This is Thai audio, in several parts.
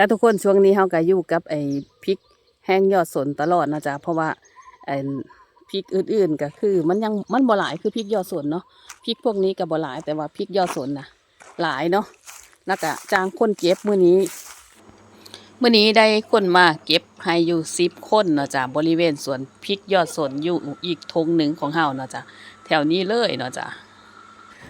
จ้าทุกคนช่วงนี้เฮาก็อยู่กับไอ้พริกแห้งยอดสนตลอดนะจ๊ะเพราะว่าไอ้พริกอื่นๆก็คือ มันยังมันบ่หลายคือพริกยอดสนเนาะพริกพวกนี้ก็บ่หลายแต่ว่าพริกยอดสนน่ะหลายเนาะแล้วก็จ้างคนเก็บมื้อนี้มื้อนี้ได้คนมาเก็บให้อยู่10คนเนาะจ้ะบริเวณสวนพริกยอดสนอยู่อีกทงหนึ่งของเฮาเนาะจ้ะแถวนี้เลยเนาะจ้ะ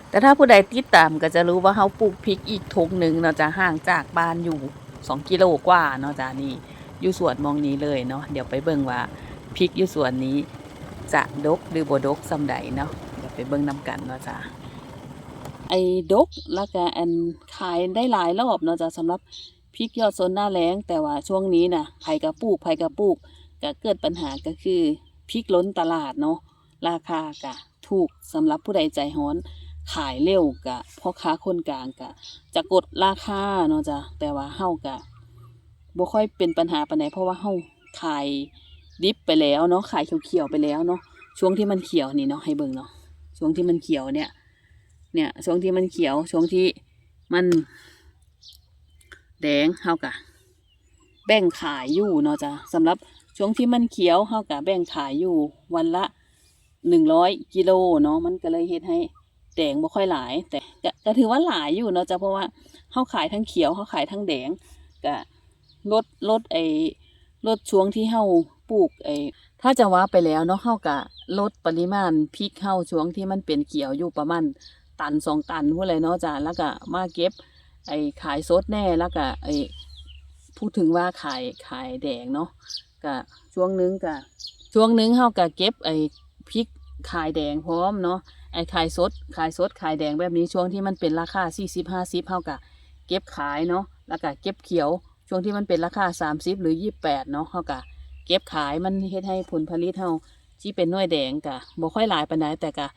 แต่ถ้าผู้ใดติดตามก็จะรู้ว่าเขาปลูกพริกอีกทงหนึ่งเนาะจะห่างจากบ้านอยู่ สองกิโลกว่าเนาะจ้านี่อยู่สวนมองนี้เลยเนาะเดี๋ยวไปเบิ่งว่าพริกอยู่สวนนี้ จะดกหรือบ่ดกสำใดเนาะเดี๋ยวไปเบิ่งนำกันเนาะจ้าไอ้ดกแล้วก็อันขายได้หลายรอบเนาะจ้าสำหรับพริกยอดสนหน้าแล้งแต่ว่าช่วงนี้น่ะไผกระปูกไผกระปูกก็เกิดปัญหาก็คือพริกล้นตลาดเนาะราคาก็ถูกสำหรับผู้ใดใจฮ้อน ขายเร็วกะพ่อค้าคนกลางกะ จะกดราคาเนาะจ้ะแต่ว่าเฮากะบ่ค่อยเป็นปัญหาปานใดเพราะว่าเฮาขายดิบไปแล้วเนาะขายเขียวๆไปแล้วเนาะช่วงที่มันเขียวนี่เนาะให้เบิ่งเนาะช่วงที่มันเขียวเนี่ย เนี่ยช่วงที่มันเขียวช่วงที่มัน แดงเฮากะ แบ่งขายอยู่เนาะจ้ะสำหรับช่วงที่มันเขียวเฮากะแบ่งขายอยู่วันละหนึ่งร้อยกิโลเนาะมันก็เลยเฮ็ดให้ แดงบ่ค่อยหลาย แต่ก็ถือว่าหลายอยู่เนาะจ้ะเพราะว่าเขาขายทั้งเขียวเขาขายทั้งแดงก็ลดลดไอ้ลดช่วงที่เฮาปลูกไอ้ถ้าจะว่าไปแล้วเนาะเฮาก็ลดปริมาณพริกเฮาช่วงที่มันเป็นเขียวอยู่ประมาณตันสองตันพวกเลยเนาะจ้ะแล้วก็มาเก็บ ไอ้ขายสดแน่แล้วก็ไอ้พูดถึงว่าขายขายแดงเนาะก็ช่วงหนึงก็ช่วงหนึงเฮาก็เก็บไอ้พริกขายแดงพร้อมเนาะ ไอ้ขายสดขายสดขายแดงแบบนี้ช่วงที่มันเป็นราคาสี่สิบห้าสิบเท่ากับเก็บขายเนาะแล้วก็เก็บเขียว ช่วงที่มันเป็นราคาสามสิบหรือยี่แปดเนาะเท่ากับเก็บขายมันเฮ็ดให้ผลผลิตเฮาที่เป็นน่วยแดงกะบ่ค่อยหลายปานใดแต่กะ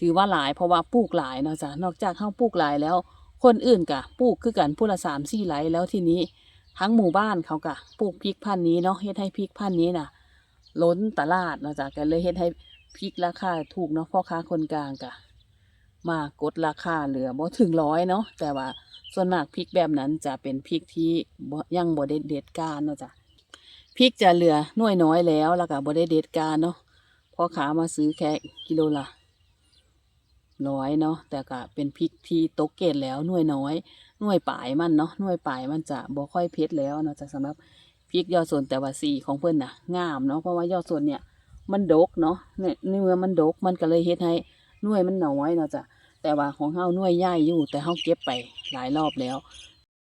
ถือว่าหลายเพราะว่าปลูกหลายเนาะจ้ะนอกจากเฮาปลูกหลายแล้ว คนอื่นกะปลูกคือกันผู้ละสามสี่ไร่แล้วทีนี้ทั้งหมู่บ้านเขากะปลูกพริกพันธุ์นี้เนาะเฮ็ดให้พริกพันธุ์นี้น่ะ ล้นตลาดเนาะจ้ะก็เลยเฮ็ดให้ พริกราคาถูกเนาะพ่อค้าคนกลางกะ มากดราคาเหลือบ่ถึงร้อยเนาะแต่ว่าส่วนมากพริกแบบนั้นจะเป็นพริกที่บ่ยังบ่ได้เด็ดการเนาะจ้ะพริกจะเหลือน่วยน้อยแล้วแล้วก็บ่ได้เด็ดการเนาะพ่อค้ามาซื้อแค่กิโลละร้อยเนาะแต่ก็เป็นพริกที่ตกเกรดแล้วหน่วยน้อยหน่วยปลายมันเนาะหน่วยปลายมันจะบ่ค่อยเผ็ดแล้วเนาะจ้ะสำหรับพริกยอดส่วนแต่ว่าสีของเพิ่อนน่ะงามเนาะเพราะว่ายอดส่วนเนี่ย มันดกเนาะเนี่ยในเมื่อมันดกมันก็เลยเฮ็ดให้หน่วยมันน้อยเนาะจ้ะแต่ว่าของเฮาหน่วยใหญ่อยู่ แต่เฮาเก็บไปหลายรอบแล้ว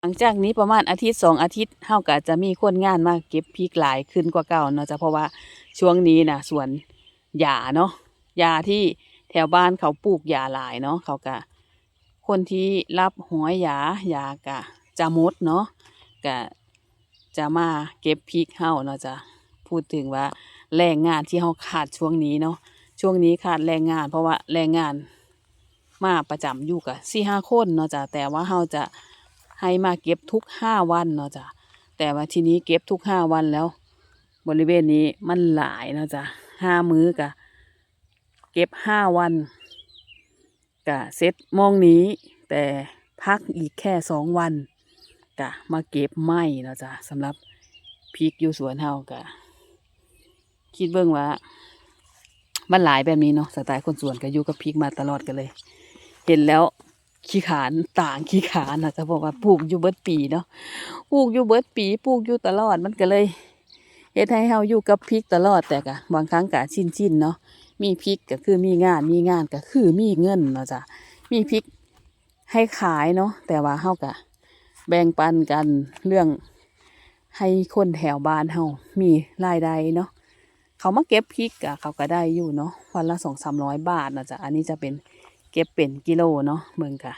หลังจากนี้ประมาณอาทิตย์สองอาทิตย์เฮาก็จะมีคนงานมาเก็บพริกหลายขึ้นกว่าเก่าเนาะจ้ะเพราะว่าช่วงนี้นะสวนหญ้าเนาะหญ้าที่แถวบ้านเขาปลูกหญ้าหลายเนาะเขาก็คนที่รับหัวหญ้าหญ้าก็จะมดเนาะก็จะมาเก็บพริกเฮาเนาะจ้ะพูดถึงว่า แรงงานที่เขาขาดช่วงนี้เนาะช่วงนี้ขาดแรงงาน เพราะว่าแรงงานมาประจำอยู่กับสี่ห้าคนเนาะจ้ะแต่ว่าเขาจะให้มาเก็บทุกห้าวันเนาะจ้ะแต่ว่าทีนี้เก็บทุกห้าวันแล้ว บริเวณนี้มันหลายเนาะจ้ะห้ามื้อกะเก็บห้าวันกะเซ็ตมองนี้ แต่พักอีกแค่สองวันกะมาเก็บไม้เนาะจ้ะสำหรับพริกอยู่สวนเฮากะ คิดเบิ่งว่ามันหลายแบบนี้เนาะสไตล์คนสวนก็อยู่กับพริกมาตลอดกันเลย เห็นแล้วขี้ขานต่างขี้ขานนะจะบอกว่าปลูกอยู่เบิดปีเนาะปลูกอยู่เบิดปีปลูกอยู่ตลอดมันก็เลยเฮ็ดให้เฮาอยู่กับพริกตลอดแต่กะบางครั้งกะชินชินๆเนาะมีพริกก็คือมีงานมีงานก็คือมีเงินเนาะจ้ะมีพริกให้ขายเนาะแต่ว่าเฮากะแบ่งปันกันเรื่องให้คนแถวบ้านเฮามีรายได้เนาะ เขามาเก็บพริกอะเขาก็ได้อยู่เนาะวันละสองสามร้อยบาทนะจ๊ะอันนี้จะเป็นเก็บเป็นกิโลเนาะเบิ่งค่ะ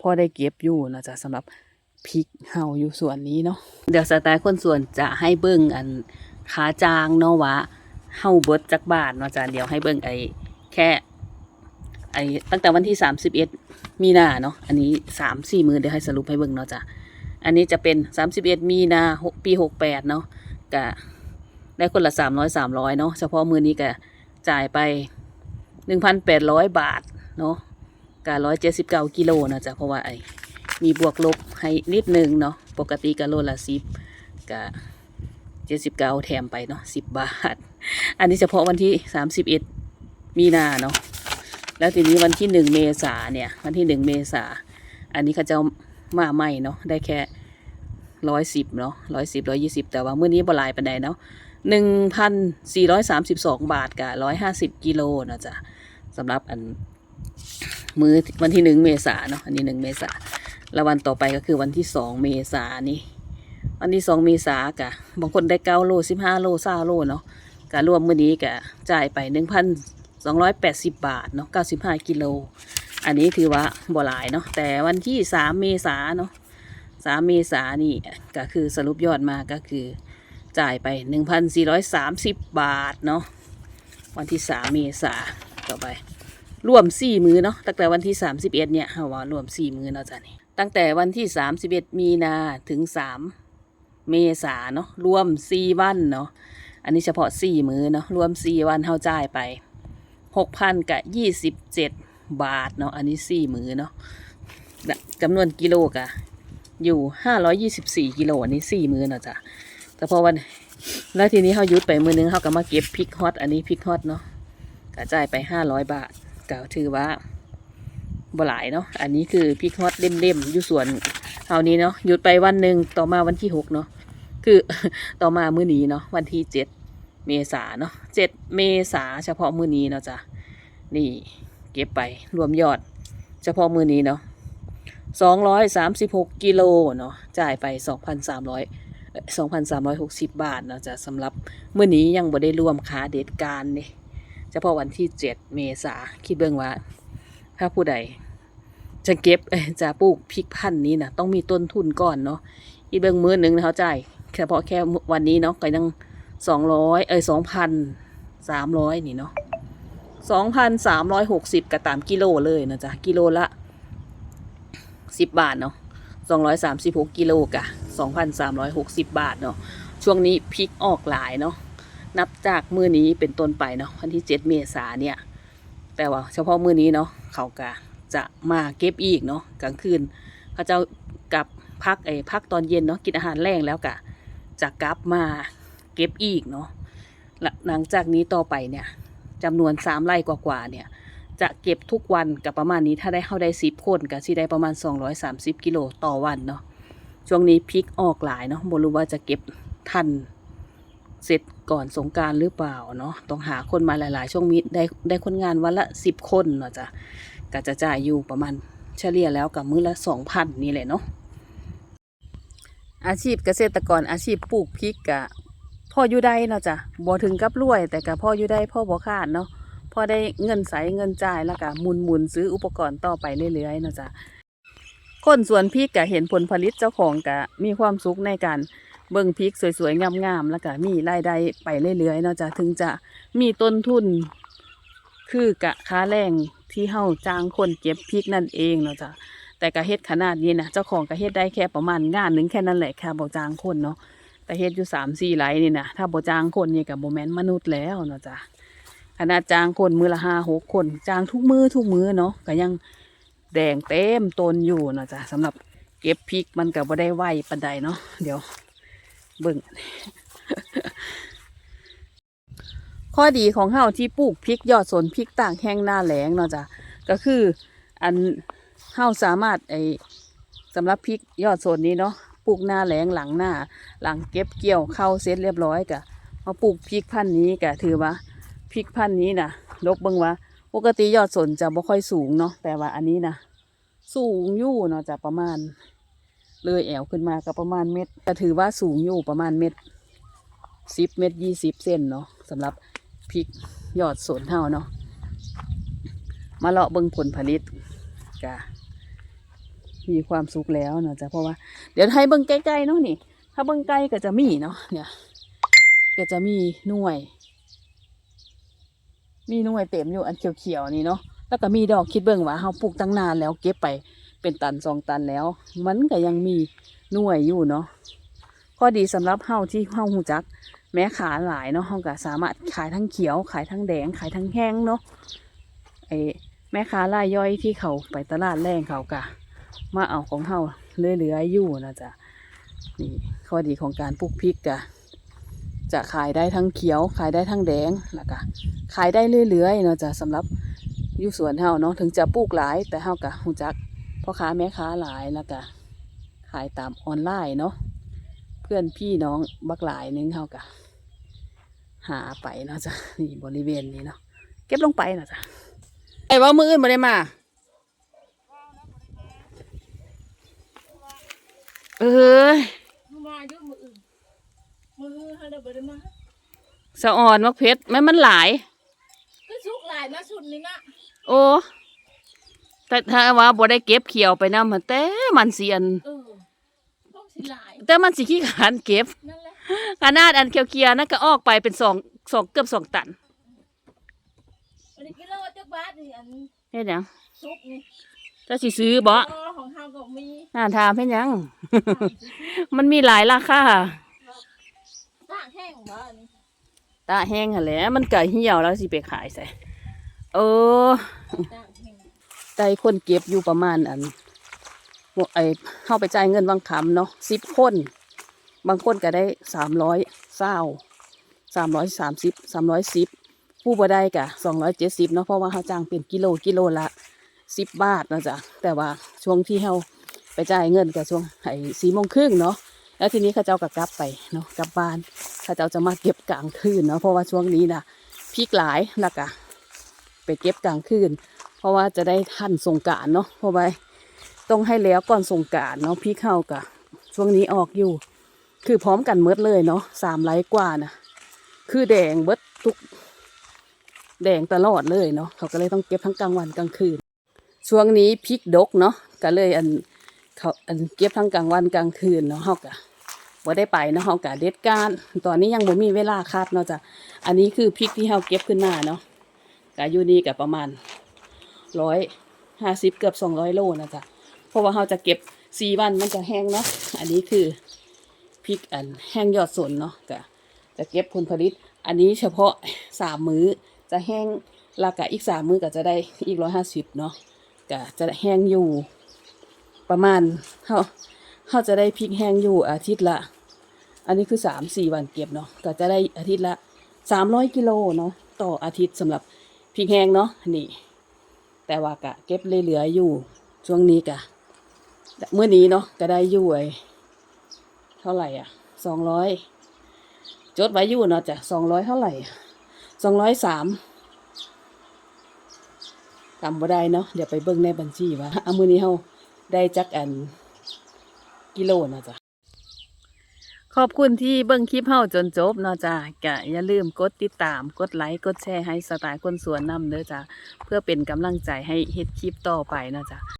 พอได้เก็บอยู่นะจ๊ะสำหรับพริกเฮาอยู่ส่วนนี้เนาะเดี๋ยวสไตล์คนส่วนจะให้เบิ่งอันขาจางเนาะว่าเฮาเบิดจักบาทเนาะจ๊ะเดี๋ยวให้เบิ่งไอ้แค่ไอ้ตั้งแต่วันที่สามสิบเอ็ดมีนาเนาะอันนี้สามสี่มือเดี๋ยวให้สรุปให้เบิ่งเนาะจ๊ะอันนี้จะเป็นสามสิบเอ็ดมีนาปีหกแปดเนาะกะ ได้คนละสามร้อยสามร้อยเนาะเฉพาะมือนี้ก็จ่ายไปหนึ่งพันแปดร้อยบาทเนาะกะร้อยเจ็ดสิบเก้ากิโลนะจ๊ะเพราะว่าไอ้มีบวกลบให้นิดนึงเนาะปกติก็โลละสิบก็เจ็ดสิบเก้าแถมไปเนาะสิบบาท อันนี้เฉพาะวันที่สามสิบเอ็ดมีนาเนาะแล้วทีนี้วันที่หนึ่งเมษาเนี่ย วันที่หนึ่งเมษาอันนี้เขาเจ้ามาใหม่เนาะได้แค่ร้อยสิบเนาะร้อยสิบร้อยยี่สิบแต่ว่ามื้อนี้บลายปานใดเนาะ หนึ่งพันสี่ร้อยสามสิบสองบาทกับร้อยห้าสิบกิโลเนาะจ้ะสำหรับอันมือวันที่หนึ่งเมษาเนาะอันนี้หนึ่งเมษาแล้ววันต่อไปก็คือวันที่สองเมษานี่วันที่สองเมษากะบางคนได้เก้าโลสิบห้าโลเศร้าโลเนาะกะรวมมื้อนี้กะจ่ายไปหนึ่งพันสองร้อยแปดสิบบาทเนาะเก้าสิบห้ากิโล อันนี้ถือว่าบ่หลายเนาะแต่วันที่สามเมษาเนาะสามเมษานี่ก็คือสรุปยอดมาก็คือ จ่ายไปหนึ่งพันสี่ร้อยสามสิบบาทเนาะวันที่สามเมษาต่อไป รวมสี่มือเนาะตั้งแต่วันที่สามสิบเอ็ดเนี่ยเฮาว่ารวมสี่มือเนาะจ้ะนี่ตั้งแต่วันที่สามสิบเอ็ดมีนาถึงสามเมษาเนาะรวมสี่วันเนาะอันนี้เฉพาะสี่มือเนาะรวมสี่วันเฮาจ่ายไปหกพันกับยี่สิบเจ็ดบาทเนาะอันนี้สี่มือเนาะจำนวนกิโลกะอยู่ห้าร้อยยี่สิบสี่กิโลอันนี้สี่มือเนาะจ้ะ แต่พอวัน แล้วทีนี้เขายุดไปมือนึงเขาก็มาเก็บพริกฮอตอันนี้พริกฮอตเนาะกระจ่ายไปห้าร้อยบาทก็ถือว่าบ่หลายเนาะอันนี้คือพริกฮอตเล่มๆอยู่ส่วนเท่านี้เนาะหยุดไปวันหนึ่งต่อมาวันที่หกเนาะคือต่อมามื้อนี้เนาะวันที่เจ็ดเมษาเนาะเจ็ดเมษาเฉพาะมื้อนี้เนาะจ้ะนี่เก็บไปรวมยอด เฉพาะมื้อนี้เนาะสองร้อยสามสิบหกกิโลเนาะจ่ายไปสองพันสามร้อย สองพันสามร้อยหกสิบาทเนาะจ้ะสำหรับเมื้อนี้ยังบ่ได้รวมค่าเด็ดการนี่เฉพาะวันที่ 7 เมษาคิดเบิ่งว่า ถ้าผู้ใดจะเก็บจะปลูกพริกพันธุ์นี้นะต้องมีต้นทุนก่อนเนาะคิดเบิ่งมื้อหนึ่งนะเขาจ่ายเฉพาะแค่วันนี้เนาะก็ยังสองร้อยเอ้ยสองพันสามร้อยนี่เนาะสองพันสามร้อยหกสิบกระตามกิโลเลยนะจ๊ะ กิโลละสิบบาทเนาะสองร้อยสามสิบหกกิโลกะ สองพันสามร้อยหกสิบาทเนาะช่วงนี้พริกออกหลายเนาะนับจากมือนี้เป็นต้นไปเนาะวันที่ 7 เมษาเนี่ย แต่ว่าเฉพาะมือนี้เนาะเขากะจะมาเก็บอีกเนาะกลางคืนเขาจะกลับพักไอ้พักตอนเย็นเนาะกินอาหารแรงแล้วกะจะกลับมาเก็บอีกเนาะและหลังจากนี้ต่อไปเนี่ยจำนวนสามไร่กว่าๆเนี่ยจะเก็บทุกวันกับประมาณนี้ถ้าได้เข้าได้สิบคนก็สิได้ประมาณ 230 กิโลต่อวันเนาะ ช่วงนี้พริกออกหลายเนาะบ่รู้ว่าจะเก็บทันเสร็จก่อนสงการหรือเปล่าเนาะต้องหาคนมาหลาย ๆ ช่วงนี้ได้ได้คนงานวันละสิบคนเนาะจ้ะก็จะจ่ายอยู่ประมาณเฉลี่ยแล้วกับมื้อละสองพันนี่แหละเนาะอาชีพเกษตรกรอาชีพปลูกพริกกะพ่ออยู่ได้เนาะจ้ะบ่ถึงกับรวย แต่กะพ่ออยู่ได้พ่อบ่ขาดเนาะพ่อได้เงินใสเงินจ่ายแล้วก็หมุนหมุนซื้ออุปกรณ์ต่อไปเรื่อยๆเนาะจ้ะ คนสวนพริกกะเห็นผลผลิตเจ้าของกะมีความสุขในการเบิ่งพริกสวยๆงามๆแล้วก็มีรายได้ไปเรื่อยๆเนาะจ้ะถึงจะมีต้นทุน คือกะค่าแรงที่เฮาจ้างคนเก็บพริกนั่นเองเนาะจ้ะแต่ก็เฮ็ดขนาดนี้นะเจ้าของก็เฮ็ดได้แค่ประมาณงานหนึงแค่นั้นแหละค่ะบ่จ้างคนเนาะแต่เฮ็ดอยู่สามสี่ไร่นี่นะถ้าบ่จ้างคนนี่ก็บ่แมนมนุษย์แล้วเนาะจ้ะขนาดจ้างคนมือละห้าหกคนจ้างทุกมือทุกมือเนาะก็ยัง แดงเต็มต้นอยู่เนาะจ้ะสำหรับเก็บพริกมันก็บ่ได้ไหวปานใดเนาะเดี๋ยวเบิ่งข้อดีของเฮาที่ปลูกพริกยอดสนพริกต่างแห้งหน้าแหลงเนาะจ้ะก็คืออันเฮาสามารถไอสำหรับพริกยอดสนนี้เนาะปลูกหน้าแหลงหลังหน้า หลังเก็บเกี่ยวเข้าเสร็จเรียบร้อยกะมาปลูกพริกพันธุ์นี้กะถือว่าพริกพันธุ์นี้นะลกเบิ่งว่า ปกติยอดสนจะบ่ค่อยสูงเนาะแต่ว่าอันนี้นะสูงอยู่เนาะจะประมาณ เลยแอวขึ้นมาก็ประมาณเม็ดก็ถือว่าสูงอยู่ประมาณเม็ดสิบเม็ดยี่สิบเซนเนาะสำหรับพริกยอดสวนเฮาเนาะมาเลาะเบิ่งผลผลิตกะมีความสุขแล้วเนาะจ้ะเพราะว่า เดี๋ยวให้เบิ่งใกล้ๆเนาะนี่ ถ้าเบิ่งใกล้ก็จะมีเนาะเนี่ยก็จะมีหน่วย มีหน่วยเต็มอยู่อันเขียวๆนี่เนาะแล้วก็มีดอกคิดเบิ่งว่าเฮาปลูกตั้งนานแล้วเก็บไปเป็นตันสองตันแล้ว มันก็ยังมีหน่วยอยู่เนาะข้อดีสำหรับเฮาที่เฮาหูจัก แม้ขาหลายเนาะเฮาก็สามารถขายทั้งเขียว ขายทั้งแดงขายทั้งแห้งเนาะไอแม่ค้ารายย่อยที่เขาไปตลาดแรงเขากะมาเอาของเฮาเรื่อยๆอยู่นะจ๊ะนี่ข้อดีของการปลูกพริกกะ จะขายได้ทั้งเขียว ขายได้ทั้งแดงแล้วก็ขายได้เรื่อยๆเนาะจ้ะสำหรับอยู่สวนเฮาเนาะถึงจะปลูกหลาย แต่เฮากะฮู้จักพ่อค้าแม่ค้าหลายแล้วก็ขายตามออนไลน์เนาะเพื่อนพี่น้องบักหลายหนึงเฮากะหาไปเนาะจ้ะนี่บริเวณนี้เนาะเก็บลงไปเนาะจ้ะไอ้ว่ามืออื่นบ่ได้มาเอ้ยมาอ มือเขาได้บ่ได้มาสะอ่อนมักเพชรแม่มันหลาย ก็สุกหลายนะชุดนี้นะโอ้แต่ถ้าว่าบ่ได้เก็บเขียวไปนำมันแต่มันสิอันเออต้องสิหลาย แต่มันสิขี้ขานเก็บ นั่นแหละขนาดอันเขียวๆนั่นก็ออกไปเป็นสองสองเกือบสองตันอันนี้กิโลจักบาทนี่อันเฮ็ดหยังสุกนี่เจะสิซื้อบ่อ๋อของเฮาก็มีน่าถามเฮ็ดหยัง มันมีหลายราคาตากแห้งบ่อันนี้ตาแห้งหั่นแหละมันก็เหี่ยวแล้วสิไปขายใส่เออตากแห้งใจคนเก็บอยู่ประมาณอันพวกไอเข้าไปจ่ายเงินบางคำเนาะสิบคน บางคนก็ได้สามร้อยเศร้าสามร้อยสามสิบสามร้อยสิบผู้บ่ได้กะสองร้อยเจ็ดสิบเนาะเพราะว่าเขาจ้างเป็นกิโลกิโลละสิบบาทเนาะจ้ะแต่ว่าช่วงที่เขาไปจ่ายเงินกับช่วงไอ้สี่โมงครึ่งเนาะ แล้วทีนี้เข้าเจ้าก็กลับไปเนาะกลับบ้านเข้าเจ้าจะมาเก็บกลางคืนเนาะเพราะว่าช่วงนี้นะพริกหลายแล้วก็ไปเก็บกลางคืน เพราะว่าจะได้ทันสงการเนาะเพราะว่าต้องให้แล้วก่อนสงการเนาะพี่เข้ากะช่วงนี้ออกอยู่ คือพร้อมกันเมดเลยเนาะสามไร่กว่านะคือแดงเบิดทุก แดงตลอดเลยเนาะเขาก็เลยต้องเก็บทั้งกลางวันกลางคืน ช่วงนี้พริกดกเนาะก็เลยอัน เขาเก็บทั้งกลางวันกลางคืนเนาะเฮากะบ่ได้ไปเนาะเฮากะเด็ดการตอนนี้ยังบ่มีเวลาคัดเนาะจ้ะอันนี้คือพริกที่เฮาเก็บขึ้นมาเนาะกะอยู่นี่กะประมาณร้อยห้าสิบเกือบสองร้อยโลนะจ๊ะเพราะว่าเราจะเก็บสี่วันมันจะแห้งเนาะอันนี้คือพริกอันแห้งยอดสนเนาะก็จะเก็บผลผลิต อันนี้เฉพาะสามมื้อจะแห้งล้วก็อีกสามมื้อก็จะได้อีกร้อยห้าสิบเนาะก็จะแห้งอยู่ ประมาณเขาเขาจะได้พริกแห้งอยู่อาทิตย์ละ อันนี้คือสามสี่วันเก็บเนาะก็จะได้อาทิตย์ละสามร้อยกิโลเนาะต่ออาทิตย์สำหรับพริกแห้งเนาะนี่ แต่ว่ากะเก็บเหลืออยู่ช่วงนี้กะเมื่อนี้เนาะก็ได้อยู่ไอเท่าไหร่อะสองร้อยจดไว้อยู่เนาะจ้ะสองร้อยเท่าไหร่สองร้อยสามจำบ่ได้เนาะเดี๋ยวไปเบิ่งในบัญชีว่าเอามือนี้เฮา ได้จักอันกิโลนะจ๊ะขอบคุณที่เบิ่งคลิปเฮาจนจบเนาะจ้ะกะอย่าลืมกดติดตาม กดไลค์ กดแชร์ให้สไตล์คนสวนนำเด้อจ้ะเพื่อเป็นกำลังใจให้เฮ็ดคลิปต่อไปนะจ๊ะ